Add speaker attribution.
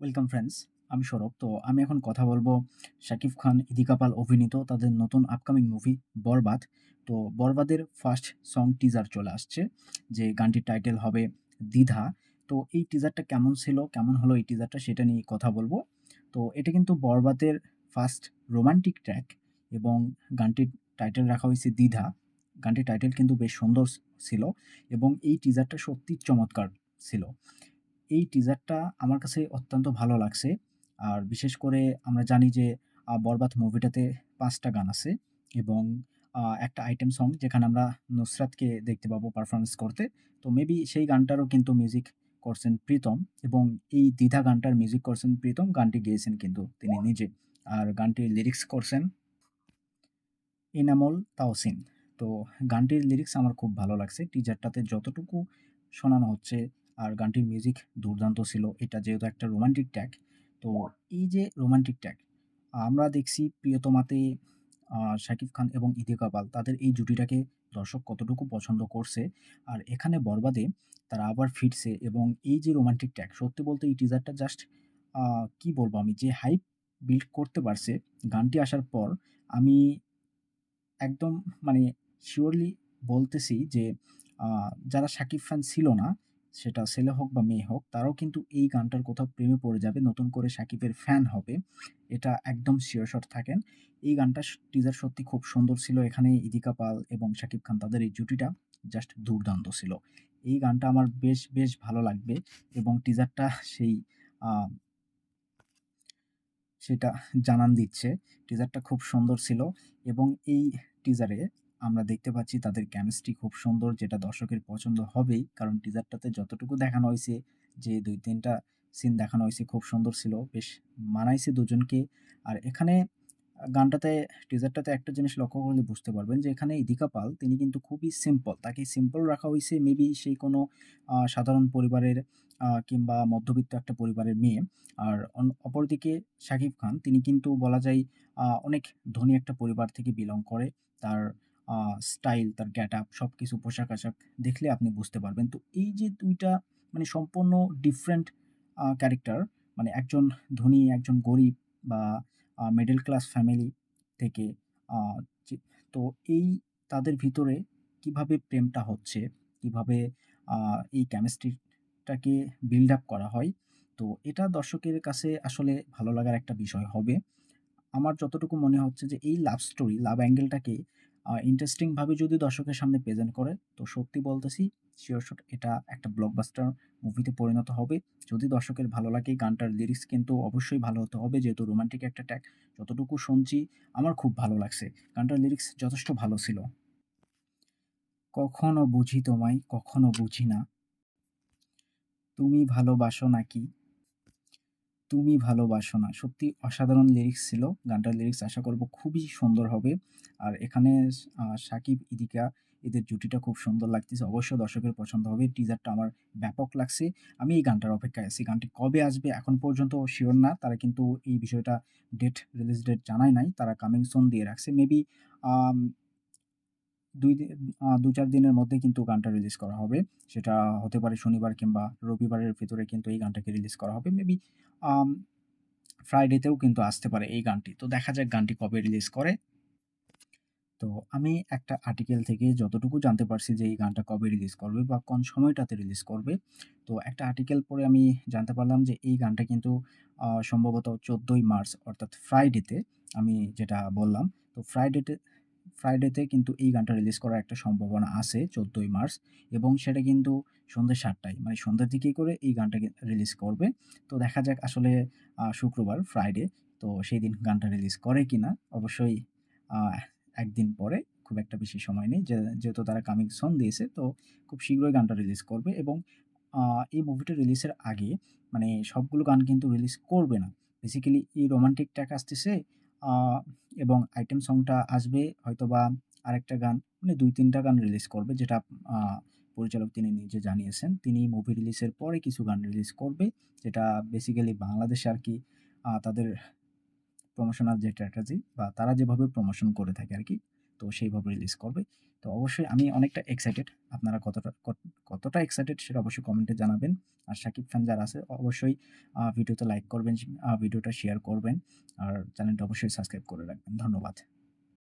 Speaker 1: Welcome friends আমি সৌরভ। তো আমি এখন কথা বলব শাকিব খান ইদি কাপাল অভিনীত তাদের নতুন আপকামিং মুভি বরবাদ। তো বরবাদের ফার্স্ট সং টিজার চলে আসছে, যে গানটির টাইটেল হবে দ্বিধা। তো এই টিজারটা কেমন ছিল, কেমন হলো এই টিজারটা সেটা নিয়ে কথা বলব। তো এটা কিন্তু বরবাদের ফার্স্ট রোমান্টিক ট্র্যাক এবং গানটির টাইটেল রাখা হয়েছে দ্বিধা। গানটির টাইটেল কিন্তু বেশ সুন্দর ছিল এবং এই টিজারটা সত্যি চমৎকার ছিল। এই টিজারটা আমার কাছে অত্যন্ত ভালো লাগছে। আর বিশেষ করে আমরা জানি যে 'বরবাদ' মুভিটাতে পাঁচটা গান আছে এবং একটা আইটেম সং যেখানে আমরা নুসরাতকে দেখতে পাবো পারফরমেন্স করতে। তো মেবি সেই গানটারও কিন্তু মিউজিক করছেন প্রীতম এবং এই 'দ্বিধা' গানটার মিউজিক করছেন প্রীতম। গানটি গেয়েছেন কিন্তু তিনি নিজে। আর গানটির লিরিক্স করছেন এনামুল তাওসিন তো গানটির লিরিক্স আমার খুব ভালো লাগছে। টিজারটাতে যতটুকু শোনানো হচ্ছে আর গানটির মিউজিক দুর্দান্ত ছিল। এটা যেহেতু একটা রোমান্টিক ট্র্যাক। তো এই যে রোমান্টিক ট্র্যাক, আমরা দেখছি 'প্রিয়তমা'তে শাকিব খান এবং ইদি কাপাল তাদের এই জুটিটাকে দর্শক কতটুকু পছন্দ করছে। আর এখানে 'বরবাদে' তারা আবার ফিরছে এবং এই যে রোমান্টিক ট্র্যাক সত্যি বলতে এই টিজারটা জাস্ট কি বলব আমি যে হাইপ বিল্ড করতে পারছে গানটি আসার পর আমি একদম মানে শিওরলি বলতেছি যে যারা শাকিব খান ছিল না, সেটা ছেলে হোক বা মেয়ে হোক, তারাও কিন্তু এই গানটার কোথাও প্রেমে পড়ে যাবে। নতুন করে শাকিবের ফ্যান হবে। এটা একদম সিওর শট থাকেন। এই গানটার টিজার সত্যি খুব সুন্দর ছিল। এখানে ইদিকা পাল এবং শাকিব খান তাদের এই জুটিটা জাস্ট দুর্দান্ত ছিল। এই গানটা আমার বেশ, বেশ ভালো লাগবে এবং টিজারটা সেই সেটা জানান দিচ্ছে। টিজারটা খুব সুন্দর ছিল এবং এই টিজারে আমরা দেখতে পাচ্ছি তাদের কেমিস্ট্রি খুব সুন্দর, যেটা দর্শকের পছন্দ হবেই। কারণ টিজারটাতে যতটুকু দেখানো হয়েছে, যে দুই তিনটা সিন দেখানো হয়েছে খুব সুন্দর ছিল। বেশ মানাইছে দুজনকে। আর এখানে গানটাতে টিজারটাতে একটা জিনিস লক্ষ্য করলে বুঝতে পারবেন যে এখানে ইদিকা পাল, তিনি কিন্তু খুবই সিম্পল। তাকে সিম্পল রাখা হয়েছে মেবি সেই কোনো সাধারণ পরিবারের কিংবা মধ্যবিত্ত একটা পরিবারের মেয়ে। আর অপরদিকে শাকিব খান, তিনি কিন্তু বলা যায় অনেক ধনী একটা পরিবার থেকে বিলং করে। তার স্টাইল, তার গেটআপ সবকিছু পোশাক-আশাক দেখলে আপনি বুঝতে পারবেন। তো এই যে ২ টা মানে সম্পূর্ণ ডিফারেন্ট ক্যারেক্টার মানে একজন ধনী, একজন গরিব বা মিডল ক্লাস ফ্যামিলি থেকে তো এই তাদের ভিতরে কীভাবে প্রেমটা হচ্ছে, কীভাবে এই কেমিস্ট্রিটাকে বিল্ড আপ করা হয়। তো এটা দর্শকের কাছে আসলে ভালো লাগার একটা বিষয় হবে। আমার যতটুকু মনে হচ্ছে যে এই লাভ স্টোরি, লাভ অ্যাঙ্গেলটাকে আ ইন্টারেস্টিং ভাবে যদি দর্শকের সামনে প্রেজেন্ট করে, তো সত্যি বলতেছি সিওর শট এটা একটা ব্লকবাস্টার মুভিতে পরিণত হবে। যদি দর্শকের ভালো লাগে গানটার লিরিক্স কিন্তু অবশ্যই ভালো হতে হবে যেহেতু রোমান্টিক একটা ট্র্যাক। যতটুকু শুনছি আমার খুব ভালো লাগছে। গানটার লিরিক্স যথেষ্ট ভালো ছিল। কখনো বুঝি তোমায়, কখনো বুঝি না। তুমি ভালোবাসো নাকি? তুমি ভালোবাসো না। সত্যি অসাধারণ লিরিক্স ছিল। গানটার লিরিক্স আশা করব খুবই সুন্দর হবে। আর এখানে সাকিব, ইদিকা এদের জুটিটা খুব সুন্দর লাগতেছে। অবশ্যই দর্শকের পছন্দ হবে। টিজারটা আমার ব্যাপক লাগছে। আমি এই গানটার অপেক্ষায় আছি। গানটি কবে আসবে এখন পর্যন্ত শিওর না। তারা কিন্তু এই বিষয়টা ডেট রিলিজ ডেট জানায় নাই। তারা কামিং সোন দিয়ে রাখছে। মেবি ২ দি ২-৪ দিনের মধ্যে কিন্তু গানটা রিলিজ করা হবে। সেটা হতে পারে শনিবার কিংবা রবিবারের ভেতরে কিন্তু এই গানটাকে রিলিজ করা হবে। মেবি ফ্রাইডেতেও কিন্তু আসতে পারে এই গানটি। তো দেখা যাক গানটি কবে রিলিজ করে। তো আমি একটা আর্টিকেল থেকে যতটুকু জানতে পারছি যে এই গানটা কবে রিলিজ করবে বা কোন সময়টাতে রিলিজ করবে। তো একটা আর্টিকেল পড়ে আমি জানতে পারলাম যে এই গানটা কিন্তু সম্ভবত ১৪ই মার্চ, অর্থাৎ ফ্রাইডেতে আমি যেটা বললাম। তো ফ্রাইডেতে ফ্রাইডেতে কিন্তু এই গানটা রিলিজ করার একটা সম্ভাবনা আছে ১৪ই মার্চ এবং সেটা কিন্তু সন্ধ্যে ৭ টায় মানে সন্ধ্যার দিকেই করে এই গানটাকে রিলিজ করবে। তো দেখা যাক আসলে শুক্রবার ফ্রাইডে তো সেদিন গানটা রিলিজ করে কিনা? অবশ্যই আ ১ দিন পরে, খুব একটা বেশি সময় নেই। যেহেতু তারা কামিং সুন দিয়েছে, তো খুব শীঘ্রই গানটা রিলিজ করবে এবং এই মুভিটা রিলিজের আগে মানে সবগুলো গান কিন্তু রিলিজ করবে না। বেসিক্যালি এই রোমান্টিক ট্র্যাক আসতেছে এবং আইটেম সংটা আসবে হয়তোবা আরেকটা গান মানে দুই তিনটা গান রিলিজ করবে যেটা পরিচালক তিনি নিজে জানিয়েছেন। তিনি মুভি রিলিজের পরে কিছু গান রিলিজ করবে। যেটা বেসিক্যালি বাংলাদেশে আর কি তাদের প্রমোশনাল যে স্ট্র্যাটেজি বা তারা যেভাবে প্রমোশন করে থাকে আরকি। তো সেইভাবে রিলিজ করবে। তো অবশ্যই আমি অনেকটা এক্সাইটেড। আপনারা কতটা কতটা এক্সাইটেড সেটা অবশ্যই কমেন্টে জানাবেন। আর সাকিব খান যারা আছে অবশ্যই ভিডিওতে লাইক করবেন, ভিডিওটা শেয়ার করবেন। আর চ্যানেলটা অবশ্যই সাবস্ক্রাইব করে রাখবেন। ধন্যবাদ।